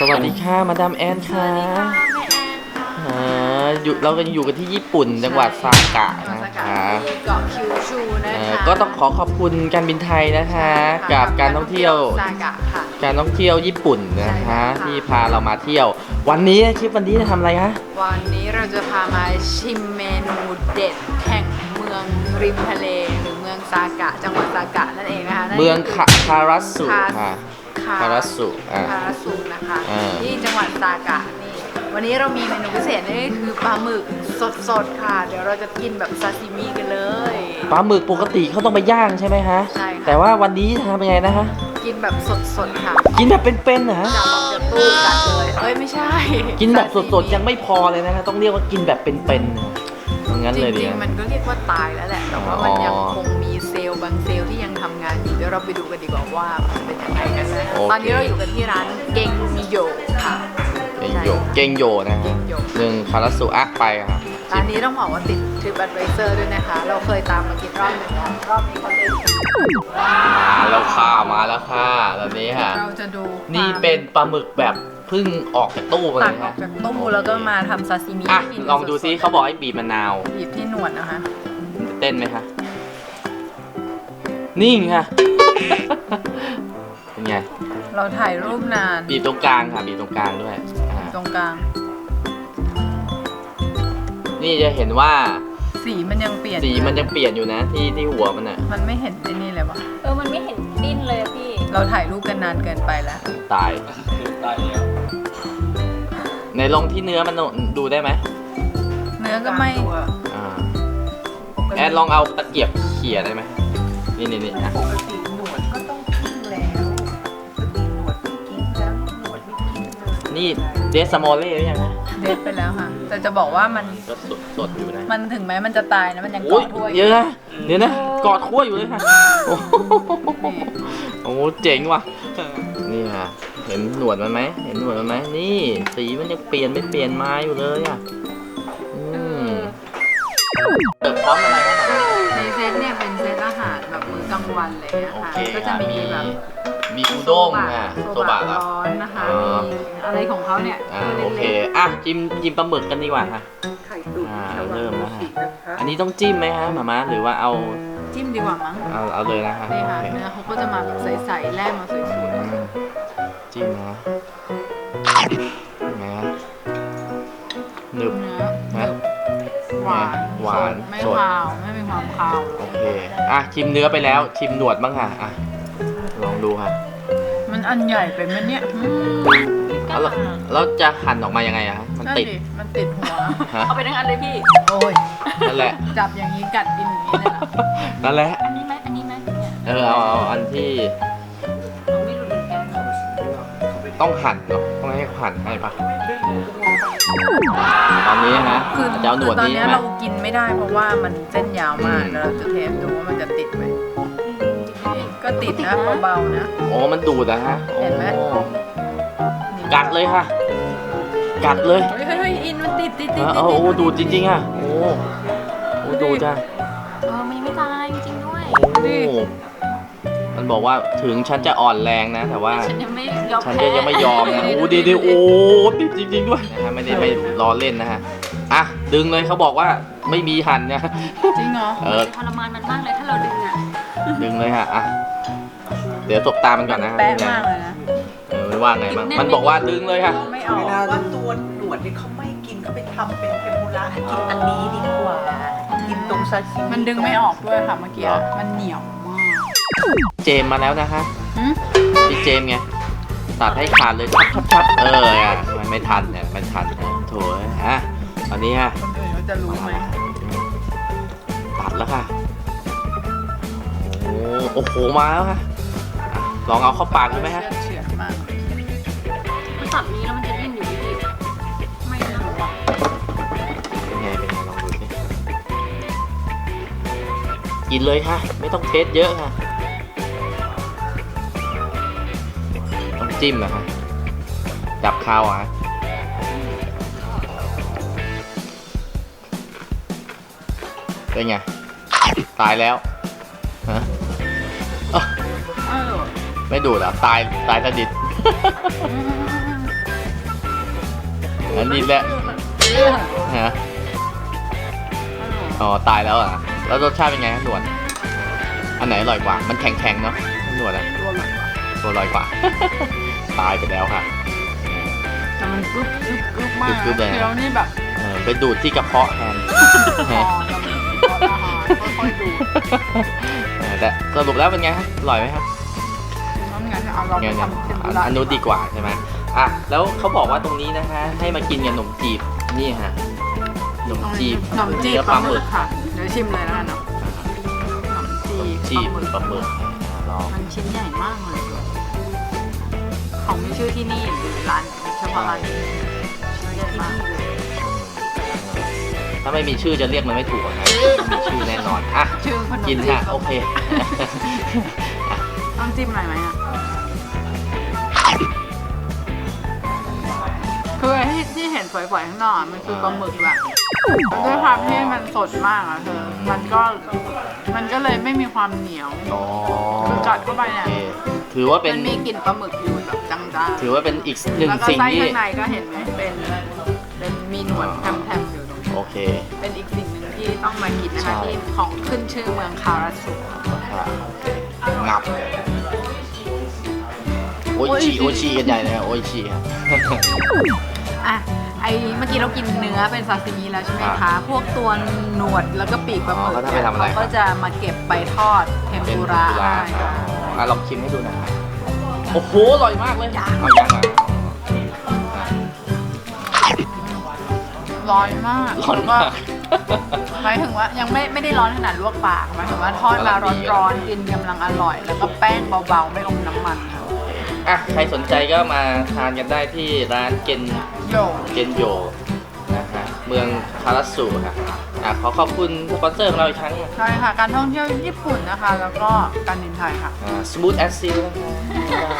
สวัสดีค่ะ มาดามแอนค่ะแม่แอนค่ะอ่าอยู่เรากันอยู่กันที่ญี่ปุ่นจังหวัดซากะจังหวัดนะสากะคะที่เกาะคิวชูนะเอ่อคะก็ต้องขอขอบคุณการบินไทยนะคะ กับการท่องเที่ยวซากะค่ะ การท่องเที่ยวญี่ปุ่นนะใช่คะ ค่ะ ที่พาเรามาเที่ยว วันนี้คลิปวันนี้จะทำอะไรคะวันนี้เราจะพามาชิมเมนูเด็ดแห่งเมืองริมทะเลหรือเมืองซากะ จังหวัดซากะนั่นเองนะคะนั่นเมืองก็คาคารัสุคาค่ะ คา คารัสุอะคาราสุนะคะ อ่า ที่จังหวัดซากะนี่วันนี้เรามีเมนูพิเศษนี่คือปลาหมึกสดๆค่ะ เดี๋ยวเราจะกินแบบซาซิมิกันเลย ปลาหมึกปกติเขาต้องไปย่างใช่ไหมคะใช่ค่ะ แต่ว่าวันนี้ทำยังไงนะคะกินแบบสดๆค่ะกินแบบเป็นๆนะฮะ จับออกจากตู้กัดเลยเอ้ยไม่ใช่กินแบบสดๆยังไม่พอเลยนะคะต้องเรียกว่ากินแบบเป็นๆนะอย่างนั้นจเลยดีริงนะๆมันก็เรียกว่าตายแล้วแหละ แต่ว่ามันยังคงมีเซลล์บางเซลล์ที่ยังทำงานอยู่เดี๋ยวเราไปดูกันดีกว่าว่ามันเป็นยังไงกันนะโอเค ตอนนี้เราอยู่กันที่ร้านเกงโยค่ะเกงโยเกงโยนะเกฮะงโยหนึ่งคาราสุอะไปค่ะร้านนี้ต้องบอกว่าติดทริป a d v i s o r ด้วยนะคะ เราเคยตามมากินรอบหนึ่งแล้วรอบนี้เขาเลยมาแล้วค่ะมาแล้วค่ะตอนนี้ค่ะ เราจะดูนี่เป็นปลาหมึกแบบเพิ่งออกจากตู้มาตัเลกยออค่ะกจากตู้แล้วก็มาทำซาซิมิอะให้กินลองดูซิเขาบอกให้บีบมะนาวบีบที่หนวดนะคะ เต้นไหมคะนิ่งค่ะ เป็นไง เราถ่ายรูปนาน บีบตรงกลางค่ะ บีบตรงกลางด้วยอ่าตรงกลาง นี่จะเห็นว่าสีมันยังเปลี่ยนสีมันยังเปลี่ยนอยู่นะ ที่ที่หัวมันอะ มันไม่เห็นไอ้นี่เลยวะเออ มันไม่เห็นดิ้นเลยอะพี่ เราถ่ายรูปกันนานเกินไปแล้ว ตายในลองที่เนื้อมันดูได้ไหมเนื้อก็ไม่อ่าแอดลองเอาตะเกียบเขี่ยได้ไหมนี่นี่นี่อะปกติ นี่เดสโมเล่หรือยังนะเด็ดไปแล้วค่ะ แต่จะบอกว่ามันก็สดสดอยู่นะมันถึงแม้มันจะตายนะมันยังโอ้ยเกาะถ้วยเยอะนะเดี๋ยวนะกอดขั้วอยู่เลยค่ะโอ้โหโอ้โหเจ๋งว่ะนี่ค่ะเห็นหนวดมันไหมเห็นหนวดมันไหมนี่สีมันยังเปลี่ยนไม่เปลี่ยนมาอยู่เลยอะอืมเสิร์ฟพร้อมอะไรครับ ในเซตเนี่ยเป็นเซตอาหารแบบมื้อกลางวันเลยนะโอคะเคก็จะอะมีมีแบบ มีอุด้งอะโซโซบะบะเหรอ ร้อนนะคะอ๋อ มีอะไรของเขาเนี่ยอ่าตัวโอเคเล็กอะจิ้มจิ้มปลาหมึกกันดีกว่าค่ะๆไข่ตุ๋นอ่าชาวาเริ่มแล้วค่ะนะคะอันนี้ต้องจิ้มไหมฮะหมามาหรือว่าเอาจิ้มดีกว่ามั้งเอาเอาเลยนะคะนี่ค่ะโอเคเนื้อเขาก็จะมาแบบใสๆแล่มาสวยอืมจิ้มนะนะหนึบ ๆเนื้อนะ หวานหวานสดไม่สด คาวไม่มีความคาวโอเค อะชิมเนื้อไปแล้ว ชิมหนวดบ้างค่ะ อะ ลองดูค่ะมัน อันใหญ่ไปไหมเนี่ยอืมแล้วเราแล้วจะหั่นออกมายังไงอะฮะมันนั่นติดมันติดหัว ฮะเอาไปทั้งอันเลยพี่ โอ้ย นั่นแหละ จับอย่างนี้กัดกินอย่างนี้เลยเหรอนั่นแหละ อันนี้ไหมอันนี้ไหมเนี่ยเออเอาเอาอันที่เราไม่รู้เหมือนกันต้องหั่นเนาะต้องให้หั่นให้ปะตอนนี้นะคือจะเอาหนวดตอนนี้เนี้ใช่ยไหมเรากินไม่ได้เพราะว่ามันเส้นยาวมากอืมแล้วเราจะเทสดูว่ามันจะติดไหมนี่ ก็ติดนะเบาๆนะโอ้มันดูดนะฮะโอ้เห็นไหมกัดเลยค่ะ กัดเลยเฮ้ยเฮ้ยเฮ้ยอินมันติดติดเอติดอติเออโอ้ดูดจริงๆอะ โอ้โอ้ดูดจ้ะเออมันยังไม่ตายจริงๆด้วย โอ้มันบอกว่าถึงฉันจะอ่อนแรงนะ แต่ว่า ฉันยังไม่ยอมฉันแพ้ก็ยังไม่ยอมนะ โอ้ดีดีโอ้ติดจริง ๆ ด้วยนะฮะไม่ได้ไม่ล้อเล่นนะฮะ อะ ดึงเลยเขาบอกว่าไม่มีหันนะ จริงเหรอ เออ ทรมานมันมากเลยถ้าเราดึงอะ ดึงเลยฮะอะ เดี๋ยวตบตามันก่อนนะฮะแป๊ะมากเลยนะ เออมันว่าไงบ้างมันบอกว่าดึงเลยค่ะ ไม่ออกเวลาว่าตัวหนวดเนี่ยเขาไม่กินเขาไปทำเป็นเทมปุระกินอันนี้ดีกว่า กินตรงซาชิมิมันดึงไม่ออกด้วยค่ะเมื่อกี้เหรอ มันเหนียวมากเจมมาแล้วนะฮะหึพี่เจมไงตัดให้ขาดเลยชับชับชับเอออะมันไม่ทันเนี่ยไม่ทันเนี่ยโถ่เอ้ยอะตอนนี้ฮะคนอื่นเขาจะรู้ไหมตัดแล้วค่ะ โอ้โอ้โห มาแล้วค่ะอะลองเอาเข้าปากดูไหมฮะ เฉือนมากมันตัดนี้แล้วมันจะดิ้นอยู่พี่ไม่นะเป็นไง เป็นไง ลองดูสิกินเลยค่ะ ไม่ต้องเทสเยอะค่ะ ต้องจิ้มนะคะจับคาวอะเป็นไง ตายแล้ว ไม่ดูดเหรอะตายตายสนิทอันนี้แหละฮะอ๋อตายแล้วอะ แล้วรสชาติเป็นไงฮะหนวดอันไหนอร่อยกว่า มันแข็งๆเนาะหนวดอะตัวลอยกว่า ตายไปแล้วค่ะแต่มันกรึบกรึบกรึบมากกรึบๆเลยเคี้ยวนี่แบบเออไปดูดที่กระเพาะแทนคอจะมีคออาหารค่อยๆดูดเออแต่สรุปแล้วเป็นไงครับอร่อยไหมครับน้ำงั้น เอาเราไปเนี่ยเนี่ยทำเทมปุอันระอันนู้นดีกว่าใช่ไหมอะแล้วเขาบอกว่าตรงนี้นะคะให้มากินกับขนมจีบนี่ฮะขนมจีบขนมจีบเนื้อปปลาลาหหมึมึกกค่ะเดี๋ยวชิมเลยแล้วกันเนาะขนมจีจีบบปลาหมึกปลาหมึกอะลองมันชิ้นใหญ่มากเลยของมีชื่อที่นี่หรือร้านเฉพาะร้านนี้ชิ้นใหญ่มากถ้าไม่มีชื่อจะเรียกมันไม่ถูกอะนะมีชื่อแน่นอนอะชื่อขนมกินจีบค่ะโอเคต้องจิ้มหน่อยไหมอะ คือไอ้ที่ที่เห็นฝอยๆข้างนอกอะมันคือปลาหมึกแบบด้วยความที่มันสดมากอะเธอ มันก็มันก็เลยไม่มีความเหนียว อ๋อคือกัดเข้าไปเนี่ย โอคถือว่าเป็นมันมีกลิ่นปลาหมึกอยู่แบบจางๆ ถือว่าเป็นอีกหนึ่งแล้วก็สิ่งไส้ที่ข้างในก็เห็นไหมเป็นเป็นมีหนวดแทมๆอยู่ตรงนี้โอเค เป็นอีกสิ่งหนึ่งที่ต้องมากินนะใช่คะที่ของขึ้นชื่อเมืองคาราสุค่ะงับ โออิชิโออิชิกันใหญ่เลยอะโออิชิครับ อะไอเมื่อกี้เรากินเนื้อเป็นซาซิมิแล้วใช่ไหมครัคะ บพวกตัวหนวดแล้วก็ปีกปลาหมึกอ๋อเขาทำไปทำอะไรเขาก็จะมาเก็บไปทอดเทมเป็นปุกุระระให้ค่ะอะลองชิมให้ดูหน่อยครับโอ้โหอร่อยมากเลยเอายังอะร้อนมากร้อนมาก หมายถึงว่ายังไม่ไม่ได้ร้อนขนาดลวกปากหมายถึงว่าทอดมาร้อนๆกินกำลังอร่อย แล้วก็แป้งเบาๆไม่อมน้ำมันค่ะ อะใครสนใจก็มาทานกันได้ที่ร้านเกนโยเกนโยนะฮะเมืองคาราสุค่ะอะขอขอบคุณสปอนเซอร์ของเราอีกครั้งใช่ค่ะ การท่องเที่ยวญี่ปุ่นนะคะ แล้วก็การบินไทยค่ะสมูทแอสซิลนะคะ